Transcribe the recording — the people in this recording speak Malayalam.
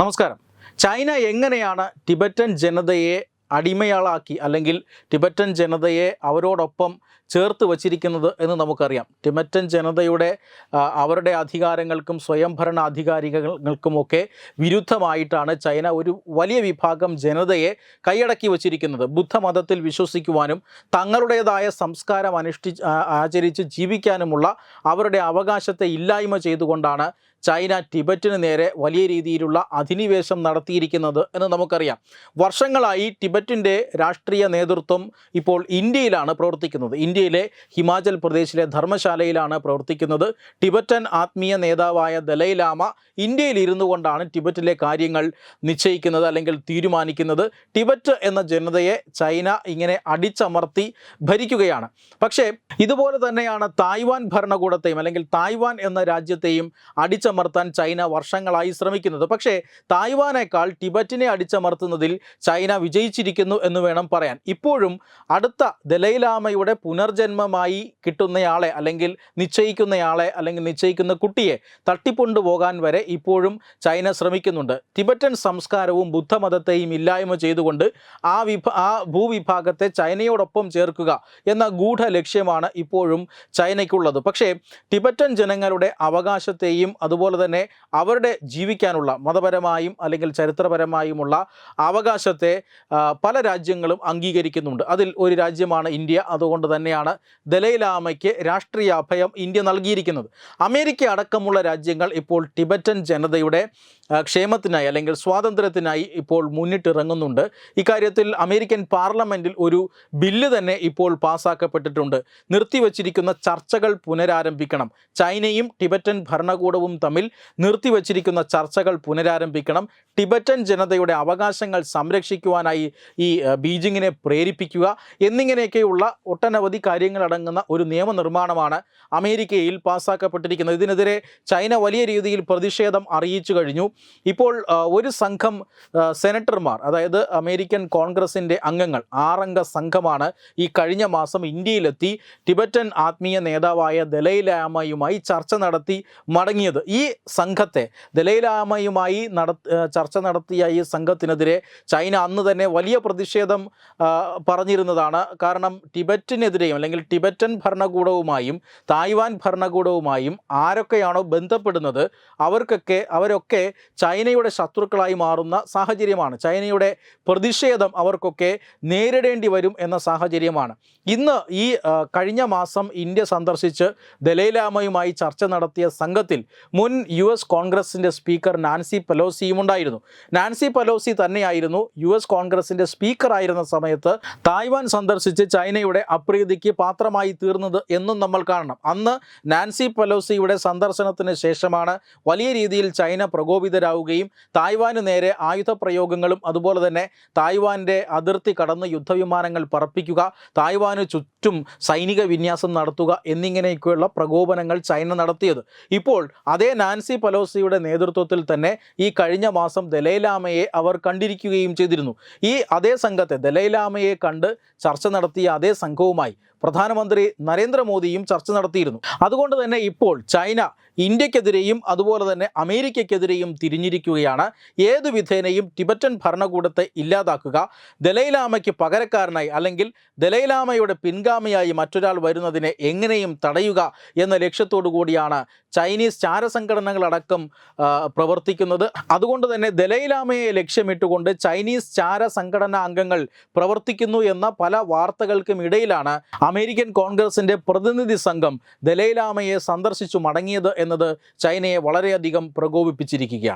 നമസ്കാരം. ചൈന എങ്ങനെയാണ് ടിബറ്റൻ ജനതയെ അടിമയാളാക്കി അല്ലെങ്കിൽ ടിബറ്റൻ ജനതയെ അവരോടൊപ്പം ചേർത്ത് വച്ചിരിക്കുന്നത് എന്ന് നമുക്കറിയാം. ടിമറ്റൻ ജനതയുടെ അവരുടെ അധികാരങ്ങൾക്കും സ്വയംഭരണ അധികാരികൾക്കുമൊക്കെ വിരുദ്ധമായിട്ടാണ് ചൈന ഒരു വലിയ വിഭാഗം ജനതയെ കൈയടക്കി വച്ചിരിക്കുന്നത്. ബുദ്ധമതത്തിൽ വിശ്വസിക്കുവാനും തങ്ങളുടേതായ സംസ്കാരം അനുഷ്ഠി ആചരിച്ച് ജീവിക്കാനുമുള്ള അവരുടെ അവകാശത്തെ ഇല്ലായ്മ ചെയ്തുകൊണ്ടാണ് ചൈന ടിബറ്റിന് നേരെ വലിയ രീതിയിലുള്ള അധിനിവേശം നടത്തിയിരിക്കുന്നത് എന്ന് നമുക്കറിയാം. വർഷങ്ങളായി ടിബറ്റിന്റെ രാഷ്ട്രീയ നേതൃത്വം ഇപ്പോൾ ഇന്ത്യയിലാണ് പ്രവർത്തിക്കുന്നത്. ഇന്ത്യയിലെ ഹിമാചൽ പ്രദേശിലെ ധർമ്മശാലയിലാണ് പ്രവർത്തിക്കുന്നത്. ടിബറ്റൻ ആത്മീയ നേതാവായ ദലൈലാമ ഇന്ത്യയിൽ ഇരുന്നു കൊണ്ടാണ് ടിബറ്റിലെ കാര്യങ്ങൾ നിശ്ചയിക്കുന്നത് അല്ലെങ്കിൽ തീരുമാനിക്കുന്നത്. ടിബറ്റ് എന്ന ജനതയെ ചൈന ഇങ്ങനെ അടിച്ചമർത്തി ഭരിക്കുകയാണ്. പക്ഷേ ഇതുപോലെ തന്നെയാണ് തായ്വാൻ ഭരണകൂടത്തെയും അല്ലെങ്കിൽ തായ്വാൻ എന്ന രാജ്യത്തെയും അടിച്ചമർത്താൻ ചൈന വർഷങ്ങളായി ശ്രമിക്കുന്നത്. പക്ഷേ തായ്വാനേക്കാൾ ടിബറ്റിനെ അടിച്ചമർത്തുന്നതിൽ ചൈന വിജയിച്ചിരിക്കുന്നു എന്ന് വേണം പറയാൻ. ഇപ്പോഴും അടുത്ത ദലൈലാമയുടെ പുനർജന്മമായി കിട്ടുന്നയാളെ അല്ലെങ്കിൽ നിശ്ചയിക്കുന്നയാളെ അല്ലെങ്കിൽ നിശ്ചയിക്കുന്ന കുട്ടിയെ തട്ടിക്കൊണ്ടു പോകാൻ വരെ ഇപ്പോഴും ചൈന ശ്രമിക്കുന്നുണ്ട്. ടിബറ്റൻ സംസ്കാരവും ബുദ്ധമതത്തെയും ഇല്ലായ്മ ചെയ്തുകൊണ്ട് ആ ആ ഭൂവിഭാഗത്തെ ചൈനയോടൊപ്പം ചേർക്കുക എന്ന ഗൂഢ ലക്ഷ്യമാണ് ഇപ്പോഴും ചൈനയ്ക്കുള്ളത്. പക്ഷേ ടിബറ്റൻ ജനങ്ങളുടെ അവകാശത്തെയും അതുപോലെ തന്നെ അവരുടെ ജീവിക്കാനുള്ള മതപരമായും അല്ലെങ്കിൽ ചരിത്രപരമായുമുള്ള അവകാശത്തെ പല രാജ്യങ്ങളും അംഗീകരിക്കുന്നുണ്ട്. അതിൽ ഒരു രാജ്യമാണ് ഇന്ത്യ. അതുകൊണ്ട് തന്നെയാണ് ദലൈലാമയ്ക്ക് രാഷ്ട്രീയ അഭയം ഇന്ത്യ നൽകിയിരിക്കുന്നത്. അമേരിക്ക അടക്കമുള്ള രാജ്യങ്ങൾ ഇപ്പോൾ ടിബറ്റൻ ജനതയുടെ ക്ഷേമത്തിനായി അല്ലെങ്കിൽ സ്വാതന്ത്ര്യത്തിനായി ഇപ്പോൾ മുന്നിട്ടിറങ്ങുന്നുണ്ട്. ഇക്കാര്യത്തിൽ അമേരിക്കൻ പാർലമെന്റിൽ ഒരു ബില്ല് തന്നെ ഇപ്പോൾ പാസ്സാക്കപ്പെട്ടിട്ടുണ്ട് നിർത്തിവച്ചിരിക്കുന്ന ചർച്ചകൾ പുനരാരംഭിക്കണം. ചൈനയും ടിബറ്റൻ ഭരണകൂടവും തമ്മിൽ നിർത്തിവച്ചിരിക്കുന്ന ചർച്ചകൾ പുനരാരംഭിക്കണം. ടിബറ്റൻ ജനതയുടെ അവകാശങ്ങൾ സംരക്ഷിക്കുവാനായി ഈ ബീജിങ്ങിനെ പ്രേരിപ്പിക്കുക എന്നിങ്ങനെയൊക്കെയുള്ള ഒട്ടനവധി കാര്യങ്ങളടങ്ങുന്ന ഒരു നിയമനിർമ്മാണമാണ് അമേരിക്കയിൽ പാസ്സാക്കപ്പെട്ടിരിക്കുന്നത് ഇതിനെതിരെ ചൈന വലിയ രീതിയിൽ പ്രതിഷേധം അറിയിച്ചു കഴിഞ്ഞു. ഇപ്പോൾ ഒരു സംഘം സെനറ്റർമാർ അതായത് അമേരിക്കൻ കോൺഗ്രസിന്റെ അംഗങ്ങൾ ആറംഗ സംഘമാണ് ഈ കഴിഞ്ഞ മാസം ഇന്ത്യയിലെത്തി ടിബറ്റൻ ആത്മീയ നേതാവായ ദലൈലാമയുമായി ചർച്ച നടത്തി മടങ്ങിയത്. ഈ സംഘത്തെ ദലൈലാമയുമായി നട ചർച്ച നടത്തിയ ഈ സംഘത്തിനെതിരെ ചൈന അന്ന് തന്നെ വലിയ പ്രതിഷേധം പറഞ്ഞിരുന്നതാണ്. കാരണം ടിബറ്റിനെതിരെയും അല്ലെങ്കിൽ ടിബറ്റൻ ഭരണകൂടവുമായും തായ്വാൻ ഭരണകൂടവുമായും ആരൊക്കെയാണോ ബന്ധപ്പെടുന്നത് അവർക്കൊക്കെ അവരൊക്കെ ചൈനയുടെ ശത്രുക്കളായി മാറുന്ന സാഹചര്യമാണ്. ചൈനയുടെ പ്രതിഷേധം അവർക്കൊക്കെ നേരിടേണ്ടി വരും എന്ന സാഹചര്യമാണ്. ഇന്ന് ഈ കഴിഞ്ഞ മാസം ഇന്ത്യ സന്ദർശിച്ച് ദലൈലാമയുമായി ചർച്ച നടത്തിയ സംഘത്തിൽ മുൻ യു എസ് കോൺഗ്രസിന്റെ സ്പീക്കർ നാൻസി പെലോസിയും ഉണ്ടായിരുന്നു. നാൻസി പെലോസി തന്നെയായിരുന്നു യു എസ് കോൺഗ്രസിന്റെ സ്പീക്കറായിരുന്ന സമയത്ത് തായ്വാൻ സന്ദർശിച്ച് ചൈനയുടെ അപ്രീതിക്ക് പാത്രമായി തീർന്നത് എന്നും നമ്മൾ കാണണം. അന്ന് നാൻസി പെലോസിയുടെ സന്ദർശനത്തിന് ശേഷമാണ് വലിയ രീതിയിൽ ചൈന പ്രകോപിതരാവുകയും തായ്വാന് നേരെ ആയുധ പ്രയോഗങ്ങളും അതുപോലെ തന്നെ തായ്വാന്റെ അതിർത്തി കടന്ന് യുദ്ധവിമാനങ്ങൾ പറപ്പിക്കുക തായ്വാന് ചുറ്റും സൈനിക വിന്യാസം നടത്തുക എന്നിങ്ങനെയൊക്കെയുള്ള പ്രകോപനങ്ങൾ ചൈന നടത്തിയത്. ഇപ്പോൾ അതേ നാൻസി പലോസിയുടെ നേതൃത്വത്തിൽ തന്നെ ഈ കഴിഞ്ഞ മാസം ദലൈലാമയെ അവർ കണ്ടിരിക്കുകയും ചെയ്തിരുന്നു. ഈ അതേ സംഘത്തെ ദലൈലാമയെ കണ്ട് ചർച്ച നടത്തിയ അതേ സംഘവുമായി പ്രധാനമന്ത്രി നരേന്ദ്രമോദിയും ചർച്ച നടത്തിയിരുന്നു. അതുകൊണ്ട് തന്നെ ഇപ്പോൾ ചൈന ഇന്ത്യക്കെതിരെയും അതുപോലെ തന്നെ അമേരിക്കയ്ക്കെതിരെയും തിരിഞ്ഞിരിക്കുകയാണ്. ഏതു വിധേനയും ടിബറ്റൻ ഭരണകൂടത്തെ ഇല്ലാതാക്കുക ദലൈലാമയ്ക്ക് പകരക്കാരനായി അല്ലെങ്കിൽ ദലൈലാമയുടെ പിൻഗാമിയായി മറ്റൊരാൾ വരുന്നതിനെ എങ്ങനെയും തടയുക എന്ന ലക്ഷ്യത്തോടു കൂടിയാണ് ചൈനീസ് ചാരസംഘടനകളടക്കം പ്രവർത്തിക്കുന്നത്. അതുകൊണ്ട് തന്നെ ദലൈലാമയെ ലക്ഷ്യമിട്ടുകൊണ്ട് ചൈനീസ് ചാര സംഘടനാ അംഗങ്ങൾ പ്രവർത്തിക്കുന്നു എന്ന പല വാർത്തകൾക്കും ഇടയിലാണ് അമേരിക്കൻ കോൺഗ്രസിന്റെ പ്രതിനിധി സംഘം ദലൈലാമയെ സന്ദർശിച്ചു മടങ്ങിയത് എന്നത് ചൈനയെ വളരെയധികം പ്രകോപിപ്പിച്ചിരിക്കുകയാണ്.